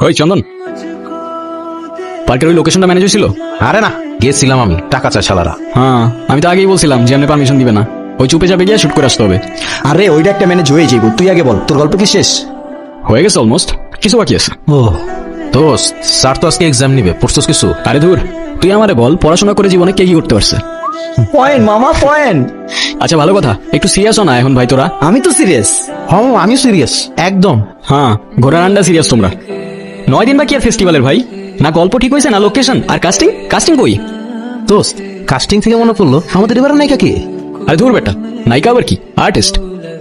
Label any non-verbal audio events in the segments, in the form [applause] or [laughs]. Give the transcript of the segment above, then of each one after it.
ওই চন্দন। পার্কের ওই লোকেশনটা ম্যানেজ হয়েছিল আরে না গেছিলাম আমি টাকা চাই শালারা। হ্যাঁ আমি তো আগেই বলছিলাম যে আপনি পারমিশন দিবে না। ওই চুপে যাবে গিয়ে শুট করে আসতে হবে। আরে ওইটা একটা ম্যানেজ হয়ে যাইব তুই আগে বল তোর গল্প কি শেষ? হয়ে গেছে অলমোস্ট কিছু বাকি আছে। ও। দোস্ত। স্যার তো আজকে এক্সাম নিবে পড়ছস কিছু? আরে ধুর তুই আমারে বল পড়াশোনা করে জীবনে কে কি করতে পারছে? পয়েন্ট মামা পয়েন্ট আচ্ছা ভালো কথা একটু সিরিয়াস না এখন ভাই তোরা? আমি তো সিরিয়াস হ্যাঁ আমি সিরিয়াস একদম। হ্যাঁ ঘোড়ার আন্ডা সিরিয়াস তোমরা। নয় দিন বাকি আর ফেস্টিভ্যালের ভাই। না গল্প ঠিক হয়েছে না লোকেশন আর কাস্টিং কাস্টিং কই? দোস্ত কাস্টিং থেকে মনে পড়ল আমাদের এবার নায়িকা কে? আরে ধুর বেটা নায়িকা আবার কি? আর্টিস্ট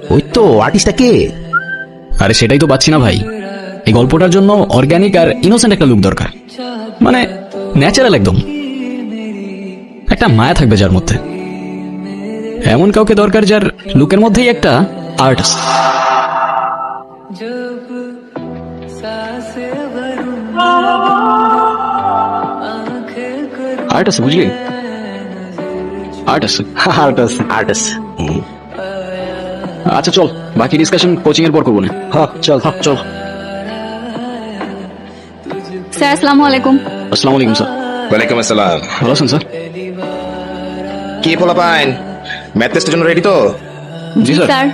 ওই তো আর্টিস্টটা কে? আরে সেটাই তো পাচ্ছি না ভাই। এই গল্পটার জন্য অর্গানিক আর ইনোসেন্ট একটা লুক দরকার। মানে ন্যাচারাল একদম। একটা মায়া থাকবে যার মধ্যে। এমন কাউকে দরকার যার লুকের মধ্যেই একটা আর্ট আছে আর্ট আছে বুঝলি আর্ট আছে আর্টাস আর্টিস্ট আচ্ছা চল বাকি ডিসকাশন কোচিং এর পর করব না। হ্যাঁ চল। চল। স্যার আসসালামু আলাইকুম। আসসালামু আলাইকুম স্যার ওয়ালাইকুম আসসালাম। ভালো আছেন স্যার কি পাইন ম্যাথ টেস্টের জন্য রেডি তো? জি স্যার স্যার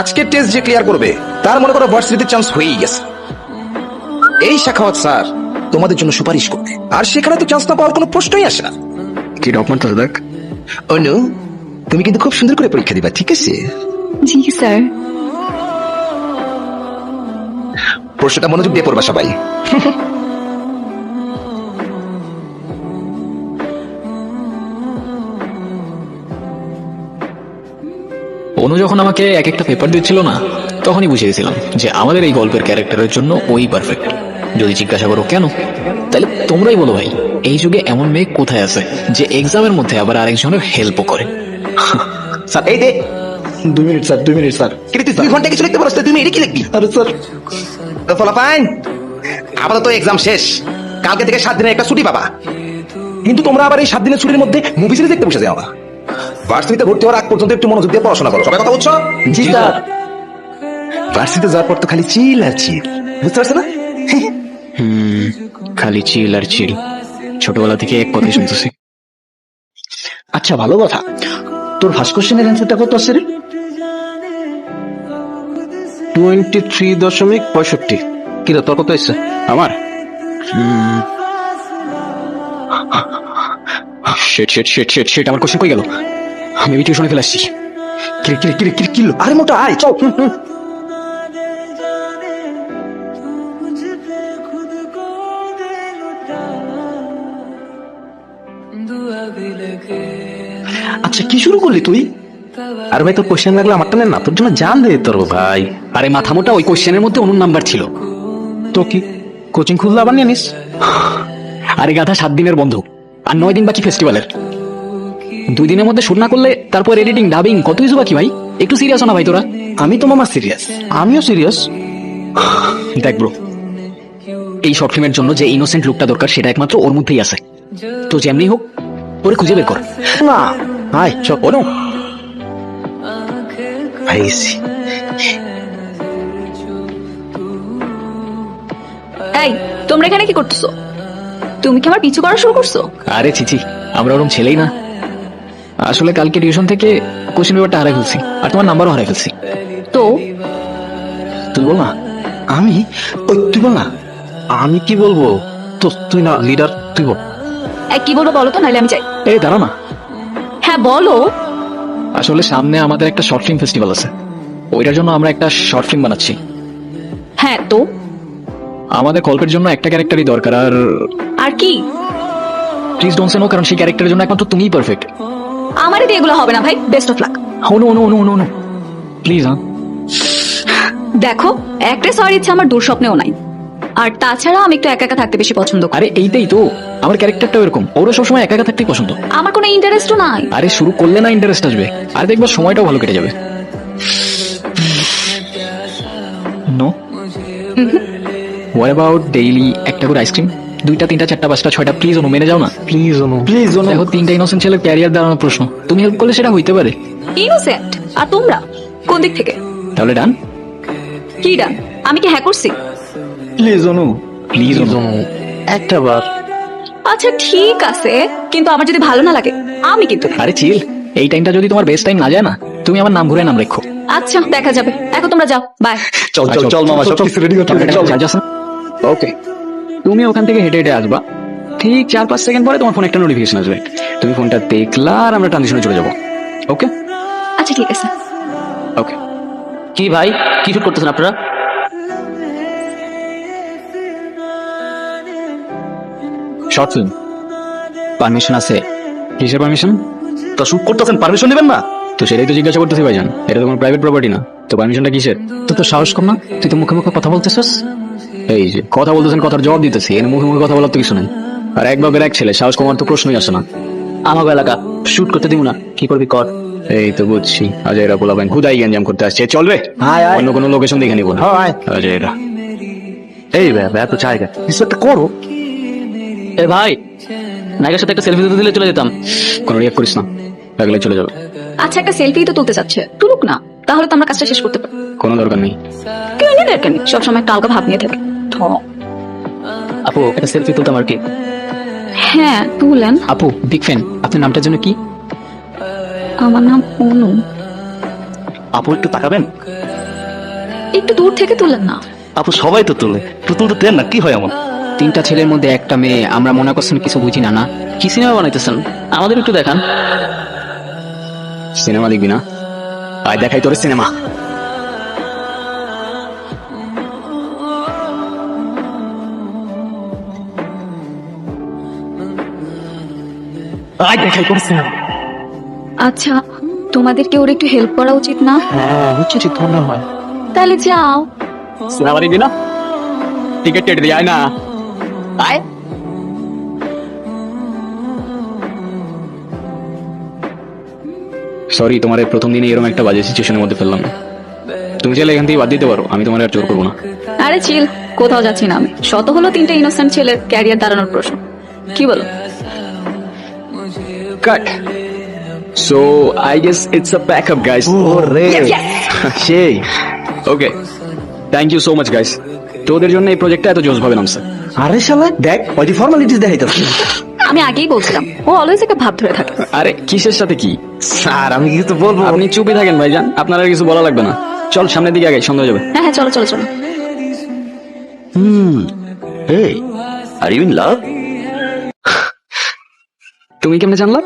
আজকে টেস্ট যে ক্লিয়ার করবে তার মনে করো ভার্সিটিতে চান্স হয়েই গেছে। এই শাখাওয়াত স্যার তোমাদের জন্য সুপারিশ করবে। আর সেখানে তো চান্স না পাওয়ার কোনো প্রশ্নই আসে না। কি ডকুমেন্ট আছে দেখ অনু তুমি কিন্তু খুব সুন্দর করে পরীক্ষা দিবা ঠিক আছে? জি স্যার। প্রশ্নটা মনোযোগ দিয়ে পড়বা সবাই। অনু যখন আমাকে এক একটা পেপার দিচ্ছিল না তখনই বুঝে গেছিলাম যে আমাদের এই গল্পের ক্যারেক্টারের জন্য ওই পারফেক্ট যদি জিজ্ঞাসা করো কেন? তাহলে তোমরাই বলো ভাই এই যুগে এমন মেয়ে কোথায় আছে যে এক্সামের মধ্যে আবার আরেকজনের হেল্পও করে? [laughs] স্যার এই দে। দুই মিনিট স্যার দুই মিনিট স্যার। কিন্তু দুই ঘণ্টা কিছু লিখতে তুমি এটা কি লিখবি? আরে স্যার। পাইন আপাতত এক্সাম শেষ। কালকে থেকে সাত দিনের একটা ছুটি পাবা। কিন্তু তোমরা আবার এই সাত দিনের ছুটির মধ্যে মুভি সিরিজ দেখতে বসে যাও ভার্সিটিতে ভর্তি হওয়ার আগ পর্যন্ত একটু মনোযোগ দিয়ে পড়াশোনা করো। সবাই কথা বলছো? জি স্যার। ভার্সিটিতে যাওয়ার পর তো খালি চিল আর চিল বুঝতে পারছ না খালি চিল আর চিল ছোটবেলা থেকে এক কথাই শুনতেছি আচ্ছা ভালো কথা তোর ফার্স্ট কোশ্চেনের অ্যান্সারটা কত আছে রে টোয়েন্টি থ্রি দশমিক পঁয়ষট্টি কিরা তোর কত এসছে আমার শেট শেট শেট শেট শেট আমার কোশ্চেন কই গেল আমি টিউশনে ফেলে আসছি কিরে কিরে কিরে কিরে কিলো আরে মোটা আয় চল কি শুরু করলি তুই? আর ভাই তোর কোশ্চেন লাগলে আমারটা না তোর জন্য জান দে তোর ভাই। আরে মাথা মোটা ওই কোশ্চেনের মধ্যে অনুর নাম্বার ছিল। তো কি? কোচিং খুললে আবার নিয়ে নিস? আরে গাধা সাত দিনের বন্ধ। আর নয় দিন বাকি ফেস্টিভ্যালের দুই দিনের মধ্যে শুট না করলে তারপর এডিটিং ডাবিং কত কিছু বাকি ভাই? একটু সিরিয়াস না ভাই তোরা। আমি তো মামা সিরিয়াস আমিও সিরিয়াস দেখ ব্রো এই শর্ট ফিল্মের জন্য যে ইনোসেন্ট লুকটা দরকার সেটা একমাত্র ওর মধ্যেই আছে। তো যেমনি হোক ওরে খুঁজে বের কর। না আয় চল অনু ভাইসি এই তোমরা এখানে কি করতেছো? তুমি কি আমার পিছু করা শুরু করছ? আরে চিচি আমরা ওরকম ছেলেই না। আসলে কালকে টিউশন থেকে কোশ্চেন পেপারটা হারাই ফেলছি আর তোমার নাম্বারও হারাই ফেলছি। তো? তুই বল না। আমি? ওই তুই বল না। আমি কি বলব? তো তুই না লিডার তুই বল। কি বলব বলো তো নাহলে আমি চাই এই দাঁড়া না। হ্যাঁ বলো। আসলে সামনে আমাদের একটা শর্ট ফিল্ম ফেস্টিভ্যাল আছে। ওইটার জন্য আমরা একটা শর্ট ফিল্ম বানাচ্ছি। হ্যাঁ তো? আমাদের গল্পের জন্য একটা ক্যারেক্টারই দরকার আর আর কি? প্লিজ ডোন্ট সে নো কারণ সেই ক্যারেক্টারের জন্য একমাত্র তুমিই পারফেক্ট আমারই দিয়ে এগুলো হবে না ভাই। Best of luck Anu Anu Anu Anu Anu please হ্যাঁ দেখো একটা সরি ইচ্ছা আমার দুঃস্বপ্নেও নাই। আর তাছাড়া আমি একটু একা একা থাকতে বেশি পছন্দ করি। আরে এইটাই তো। আমার ক্যারেক্টারটাও এরকম। ওরও সবসময় একা একা থাকতেই পছন্দ। আমার কোনো ইন্টারেস্টও নাই। আরে শুরু করলে না ইন্টারেস্ট আসবে। আর দেখবা সময়টাও ভালো কেটে যাবে। নো হোয়াট অ্যাবাউট ডেইলি একটা করে আইসক্রিম দুইটা তিনটা চারটা পাঁচটা ছয়টা প্লিজ অনু মেনে যাও না। প্লিজ অনু। প্লিজ অনু। দেখো তিনটা ইনোসেন্ট ছেলের ক্যারিয়ার দাঁড়ানোর প্রশ্ন। তুমি হেল্প করলে সেটা হইতে পারে। ইনোসেন্ট আর তোমরা? কোন দিক থেকে? তাহলে ডান কি ডান আমি কি হ্যাঁ করছি? প্লিজ অনু। প্লিজ অনু, একটা বার। আচ্ছা ঠিক আছে কিন্তু আমার যদি ভালো না লাগে আমি কিন্তু আরে চিল এই টাইমটা যদি তোমার বেস্ট টাইম না যায় না তুমি আমার নাম ঘুরে নাম রেখো। আচ্ছা দেখা যাবে। এখন তোমরা যাও বাই চল চল চল মামা সব কিছু রেডি চল ওকে তুমি ওখান থেকে হেঁটে হেঁটে আসবা। ঠিক চার পাঁচ সেকেন্ড পরে তোমার ফোন একটা নোটিফিকেশন আসবে। তুমি ফোনটা দেখলা আর আমরা ট্রানজিশনে চলে যাব। ওকে আচ্ছা ঠিক আছে। ওকে কি ভাই? কি শুট করতেছেন আপনারা? শর্ট ফিল্ম পারমিশন আছে। কিসের পারমিশন তা শুট করতেছেন পারমিশন নেবেন না? তো সেটাই তো জিজ্ঞাসা করতেছি ভাইজান। এটা তো কোনো প্রাইভেট প্রপার্টি না। তো পারমিশনটা কিসের? তো তো সাহস কম না? তুই তো মুখে মুখে কথা বলতেছস? এই যে কথা বলতেছেন কথার জবাব দিতেছি। এর মুখে মুখে কথা বলার তো কিছু নাই। আর এক বাপের এক ছেলে সাহস কমার তো প্রশ্নই আসে না। আমাকে এলাকা শুট করতে দিব না। কি করবি কর। এই তো বুঝছি। আজ এরা পোলাবেন খুদাই গ্যাঞ্জাম করতে আসছে। চলবে। অন্য কোনো লোকেশন দেখে নিবো না। আজ এরা এই ভাই এত জায়গা কিছু একটা করো। এ ভাই নায়কের সাথে একটা সেলফি তুলতে দিলে চলে যেতাম। কোনো রিয়াক্ট করিস না লাগলে চলে যাবে। আচ্ছা একটা সেলফি তো তুলতে চাচ্ছে। তুলুক না তাহলে তো আমরা কাজটা শেষ করতে পারি কোনো দরকার নেই। কেউ নিয়ে দেখেন সবসময় একটা আলগা ভাব নিয়ে থাকে। আপু একটা সেলফি তুলতাম আর কি। হ্যাঁ তুলেন। আপু বিগ ফ্যান আপনার নামটার জন্য কি? আমার নাম অনু। আপু একটু তাকাবেন? একটু দূর থেকে তুলেন না। আপু সবাই তো তোলে। তো তুলতে দেন না কি হয় এমন তিনটা ছেলের মধ্যে একটা মেয়ে। আমরা মনে করছেন কিছু বুঝি না না? কি সিনেমা বানাইতেছেন? আমাদের একটু দেখান। সিনেমা দেখবি না? আয় দেখাই তোর সিনেমা। আয় দেখাই করছে না আচ্ছা তোমাদেরকে ওর একটু হেল্প করা উচিত না? হ্যাঁ হচ্ছে ঠিক মনে হয়। তাহলে যাও। সিনেমা দেখবি না? টিকিট কেটে দিয়ে আয় না। আয় সরি তোমার প্রথম দিনে এরকম একটা বাজে সিচুয়েশনের মধ্যে ফেললাম। তুমি চাইলে এখান থেকে বাদ দিতে পারো আমি তোমার আর জোর করব না। আরে চিল কোথাও যাচ্ছি না আমি। শত হলো তিনটে ইনোসেন্ট ছেলের ক্যারিয়ার দাঁড়ানোর প্রশ্ন। কি বলো? Cut so I guess it's a backup guys ওরে। সেই okay thank you so much guys তোদের জন্য এই প্রজেক্টটা এত জোশ ভাবে নামছে আরে শালা দেখ ওই ফর্মালিটিস দেখাইতেছে। আমি আগেই বলছিলাম ও অলওয়েজ একটা ভাব ধরে থাকে। আরে কিসের সাথে কি? স্যার আমি কিছু বলব। আপনি চুপই থাকেন ভাইজান। আপনার আর কিছু বলা লাগবে না। চল সামনের দিকে আগে সন্ধ্যা হয়ে যাবে। হ্যাঁ হ্যাঁ চলো চলো চলো। এই আর ইউ ইন লাভ তুমি কেমনে জানলা?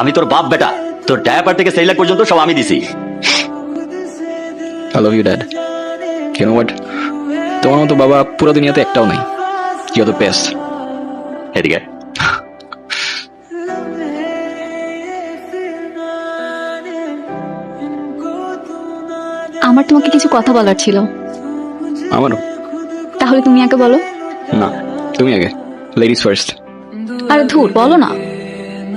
আমি তোর বাপ বেটা। তোর ডায়াপার থেকে সেই লাখ পর্যন্ত সব আমি দিছি। আই লাভ ইউ ড্যাড কেন হোয়াট তোমার মতো বাবা পুরো দুনিয়াতে একটাও নাই। কি তো বেস্ট এদিকে। আমার তোমাকে কিছু কথা বলার ছিল। আমারও। তাহলে তুমি আগে বলো। না তুমি আগে। লেডিস ফার্স্ট আরে ধুর বলো না।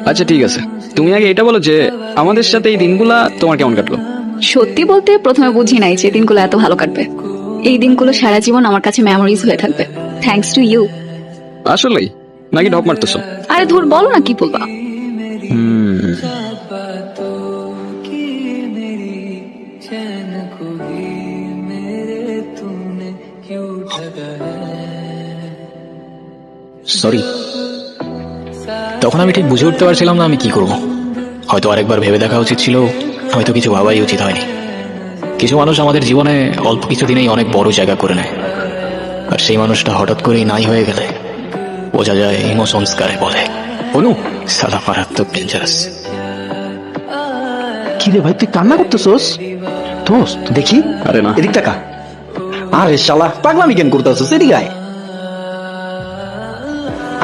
আচ্ছা ঠিক আছে। তুমি আগে এটা বলো যে আমাদের সাথে এই দিনগুলা তোমার কেমন কাটলো? সত্যি বলতে প্রথমে বুঝি নাই যে দিনগুলো এত ভালো কাটবে। এই দিনগুলো সারা জীবন আমার কাছে মেমোরিজ হয়ে থাকবে। থ্যাঙ্কস টু ইউ আসলেই? নাকি ঢপ মারতেছো? আরে ধুর বলো না কি বলবা। সরি তখন আমি ঠিক বুঝে উঠতে পারছিলাম না আমি কি করব। হয়তো আরেকবার ভেবে দেখা উচিত ছিল হয়তো কিছু ভাবাই উচিত হয়নি। কিছু মানুষ আমাদের জীবনে অল্প কিছু দিনেই অনেক বড় জায়গা করে নেয়। আর সেই মানুষটা হঠাৎ করেই নাই হয়ে গেলে বোঝা যায় ইমোশনস কারে বলে। অনু সালা মারাত্মক ডেঞ্জারাস কি রে ভাই তুই কান্না করতেছস? দোস্ত দেখি। আরে না। এদিক টাকা আরে শালা পাগলামি কেন করতেছস? এদিকে আয়।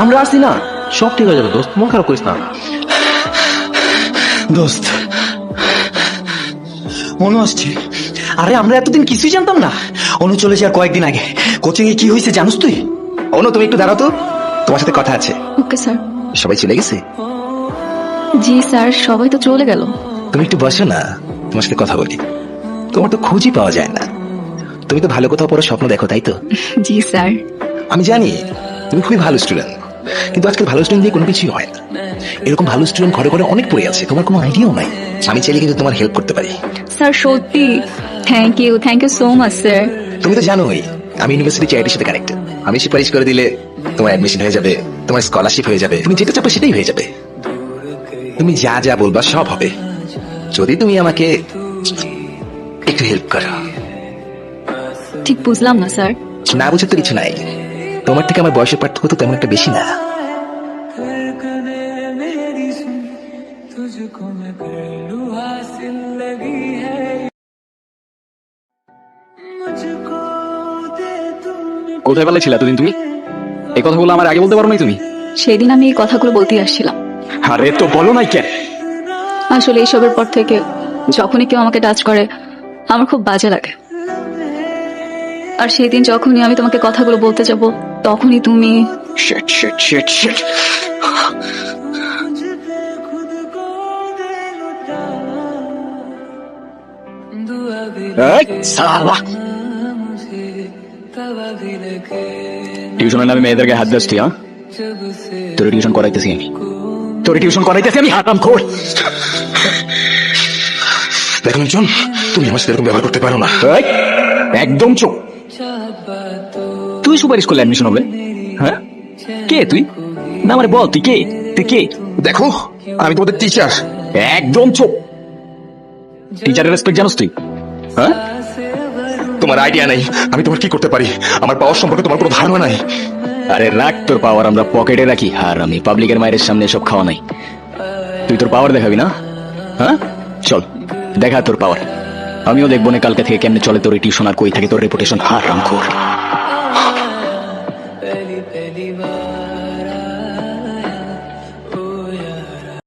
আমরা আসি না। সব ঠিক হয়ে যাবে দোস্ত। মন খারাপ করিস না। দোস্ত মনে আসছে। আরে আমরা এতদিন কিছুই জানতাম না। অনু চলে যাওয়ার কয়েকদিন আগে। কোচিং এ কি হয়েছে জানোস তুই? অনু তুমি একটু দাঁড়াও তো। তোমার সাথে কথা আছে। Okay sir. সবাই চলে গেছে? জি স্যার সবাই তো চলে গেল। তুমি একটু বসো না তোমার সাথে কথা বলি। তোমার তো খুঁজই পাওয়া যায় না। তুমি তো ভালো কোথাও পড়ার স্বপ্ন দেখো তাই তো? [laughs] জি স্যার। আমি জানি তুমি খুবই ভালো স্টুডেন্ট কিন্তু আজকাল ভালো স্টুডেন্ট দিয়ে কোনো কিছুই হয় না। এরকম ভালো স্টুডেন্ট ঘরে ঘরে অনেক পড়ে আছে তোমার কোনো আইডিয়াও নাই। আমি চাইলে কিন্তু তোমার হেল্প করতে পারি। স্যার সত্যি। Thank you thank you so much sir তুমি তো জানোই আমি ইউনিভার্সিটি চ্যারিটির সাথে কানেক্টেড আমি সুপারিশ করে দিলে তোমার অ্যাডমিশন হয়ে যাবে তোমার স্কলারশিপ হয়ে যাবে। তুমি যেটা চাপো সেটাই হয়ে যাবে। তুমি যা যা বলবা সব হবে। যদি তুমি আমাকে একটু হেল্প করো। ঠিক বুঝলাম না স্যার না বুঝে তো কিছু নাই। তোমার থেকে আমার বয়সের পার্থক্য তো তেমন একটা বেশি না। কোথায় পালাইছিল এতদিন তুমি? এই কথাগুলো আমার আগে বলতে পারো নাই তুমি? সেদিন আমি এই কথাগুলো বলতেই আসছিলাম। আরে তো বলো নাই কেন? আসলে এইসবের পর থেকে যখনই কেউ আমাকে টাচ করে আমার খুব বাজে লাগে। আর সেদিন যখনই আমি তোমাকে কথাগুলো বলতে যাব তখনই তুমি শিট শিট শিট শিট টিউশনের নামে মেয়েদেরকে হাত দিস তুই হ্যাঁ তোর টিউশন করাইতেছি আমি তোর টিউশন করাইতেছি আমি হাতাম খোর দেখুন জন তুমি আমার সাথে এরকম ব্যবহার করতে পারো না একদম চোখ তুই সুপারিশ করলে অ্যাডমিশন হবে হ্যাঁ কে তুই না মানে বল তুই কে তুই কে দেখো আমি তোমাদের টিচার একদম চোখ টিচারের রেসপেক্ট জানোস তুই হ্যাঁ? তোমার আইডিয়া নাই। আমি তোমার কি করতে পারি? আমার পাওয়ার সম্পর্কে তোমার কোনো ধারণা নাই। আরে রাখ তোর পাওয়ার আমরা পকেটে রাখি। আর আমি পাবলিকের মায়ের সামনে সব খাওয়া নাই। তুই তোর পাওয়ার দেখাবি না? হ্যাঁ? চল, দেখা তোর পাওয়ার আমিও দেখব না কালকে থেকে কেমনে চলে তোর টিউশন আর কই থাকে, তোর রেপুটেশন হার রাম